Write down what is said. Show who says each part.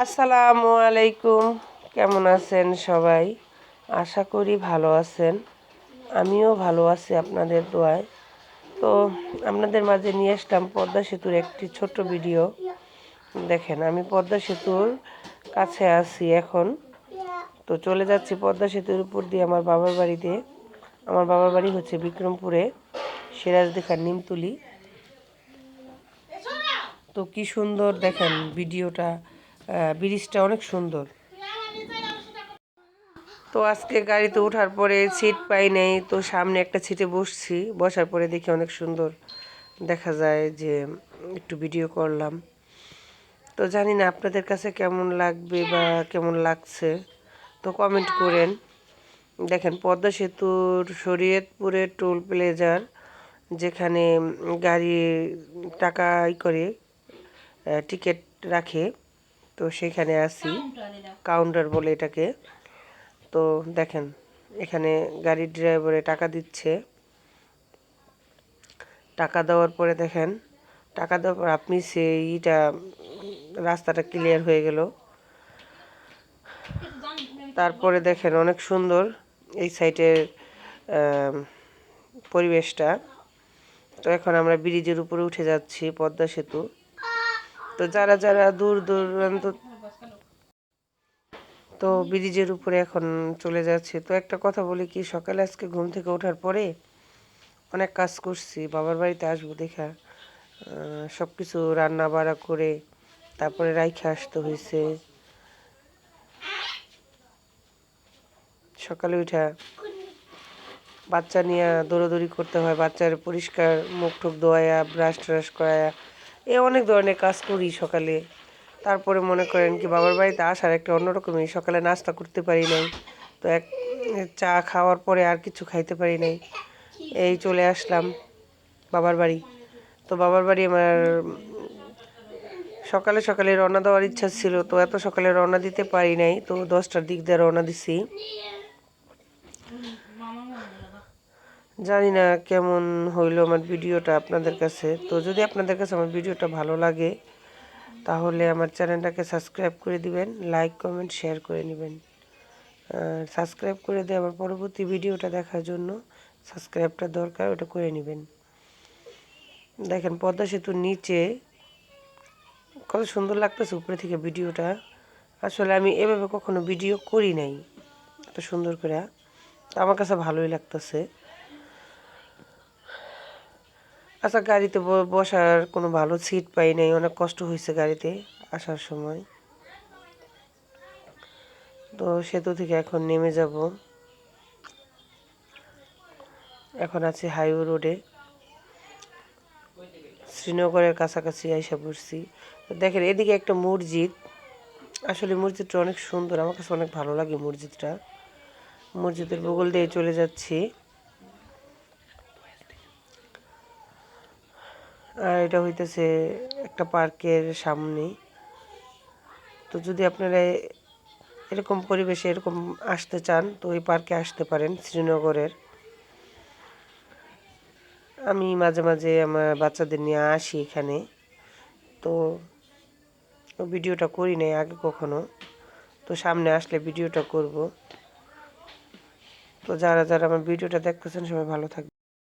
Speaker 1: আসসালামু আলাইকুম। কেমন আছেন সবাই? আশা করি ভালো আছেন। আমিও ভালো আছি আপনাদের দোয়ায়। তো আপনাদের মাঝে নিয়ে আসলাম পদ্মা সেতুর একটি ছোট্ট ভিডিও। দেখেন, আমি পদ্মা সেতুর কাছে আছি এখন। তো চলে যাচ্ছি পদ্মা সেতুর উপর দিয়ে আমার বাবার বাড়িতে। আমার বাবার বাড়ি হচ্ছে বিক্রমপুরে সিরাজদিখার নিমতুলি। তো কি সুন্দর দেখেন ভিডিওটা। ব্রিজটা অনেক সুন্দর। তো আজকে গাড়িতে ওঠার পরে সিট পাই নাই, তো সামনে একটা সিটে বসছি। বসার পরে দেখি অনেক সুন্দর। দেখা যায় যে একটু ভিডিও করলাম। তো জানি না আপনাদের কাছে কেমন লাগবে বা কেমন লাগছে। তো কমেন্ট করেন। দেখেন, পদ্মা সেতুর শরীয়তপুরের টোল প্লেজার যেখানে গাড়ি টাকা করে টিকিট রাখে তো সেখানে আছি। কাউন্টার বলে এটাকে। তো দেখেন এখানে গাড়ির ড্রাইভারে টাকা দিচ্ছে। টাকা দেওয়ার পরে দেখেন টাকা দেওয়ার পর আপনি সেইটা রাস্তাটা ক্লিয়ার হয়ে গেল। তারপরে দেখেন অনেক সুন্দর এই সাইটের পরিবেশটা। তো এখন আমরা ব্রিজের উপরে উঠে যাচ্ছি পদ্মা সেতু। তো যারা যারা দূর দূরান্ত তো ব্রিজের উপরে এখন চলে যাচ্ছে। তো একটা কথা বলি কি, সকালে আজকে ঘুম থেকে ওঠার পরে অনেক কাজ করছি, বাবার বাড়িতে আসব দেখা। সব কিছু রান্না বাড়া করে তারপরে রাইখে আসতে হয়েছে। সকালে উঠা বাচ্চা নিয়ে দৌড়াদৌড়ি করতে হয়, বাচ্চার পরিষ্কার মুখ টুক ধোয়া ব্রাশ ট্রাশ করায়া এ অনেক ধরনের কাজ করি সকালে। তারপরে মনে করেন কি, বাবার বাড়িতে আসার একটা অন্যরকমই, সকালে নাস্তা করতে পারি নাই, তো এক চা খাওয়ার পরে আর কিছু খাইতে পারি নাই। এই চলে আসলাম বাবার বাড়ি। তো বাবার বাড়ি আমার সকালে সকালে রওনা দেওয়ার ইচ্ছা ছিল, তো এত সকালে রওনা দিতে পারি নাই, তো দশটার দিক দিয়ে রওনা দিছি। জানি না কেমন হইল আমার ভিডিওটা আপনাদের কাছে। তো যদি আপনাদের কাছে আমার ভিডিওটা ভালো লাগে, তাহলে আমার চ্যানেলটাকে সাবস্ক্রাইব করে দিবেন, লাইক, কমেন্ট, শেয়ার করে নেবেন। সাবস্ক্রাইব করে দিয়ে আমার পরবর্তী ভিডিওটা দেখার জন্য সাবস্ক্রাইবটা দরকার, ওটা করে নেবেন। দেখেন, পদ্মা সেতুর নিচে কত সুন্দর লাগতেছে উপরে থেকে ভিডিওটা। আসলে আমি এভাবে কখনো ভিডিও করি নাই, এত সুন্দর করে। আমার কাছে ভালোই লাগতেছে। আচ্ছা গাড়িতে বসার কোনো ভালো সিট পাই নাই, অনেক কষ্ট হয়েছে গাড়িতে আসার সময়। তো সেতু থেকে এখন নেমে যাব। এখন আছি হাইওয়ে রোডে। শ্রীনগরের কাছাকাছি আইসা পড়ছি। দেখেন, এদিকে একটা মসজিদ। আসলে মসজিদটা অনেক সুন্দর, আমার কাছে অনেক ভালো লাগে মসজিদটা। মসজিদের বগল দিয়ে চলে যাচ্ছি। আর এটা হইতেছে একটা পার্কের সামনে তো যদি আপনারা এরকম পরিবেশে এরকম আসতে চান, তো ওই পার্কে আসতে পারেন, শ্রীনগরের। আমি মাঝে মাঝে আমার বাচ্চাদের নিয়ে আসি এখানে। তো ভিডিওটা করি নাই আগে কখনো। তো সামনে আসলে ভিডিওটা করব। তো যারা যারা আমার ভিডিওটা দেখতেছেন, সবাই ভালো থাকবে